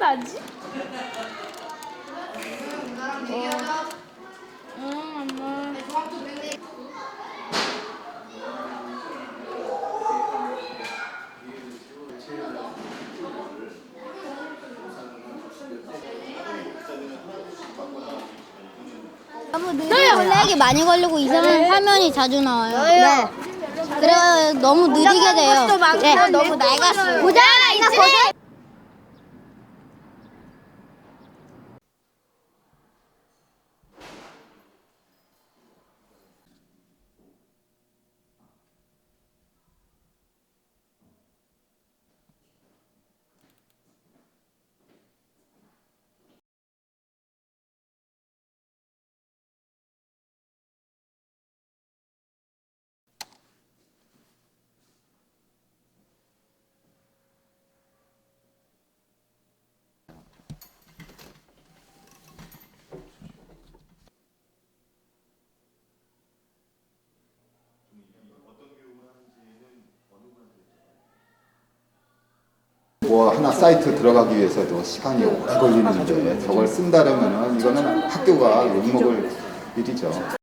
하지? 응, 엄마. 너무 느리게 블랙이 많이 걸리고 이상한 화면이 자주 나와요. 네. 그래 너무 느리게 돼요. 네. 너무 낡았어요. 보자 있지. 뭐 하나 사이트 들어가기 위해서도 시간이 오래 걸리는데 저걸 쓴다면은 이거는 학교가 욕먹을 일이죠.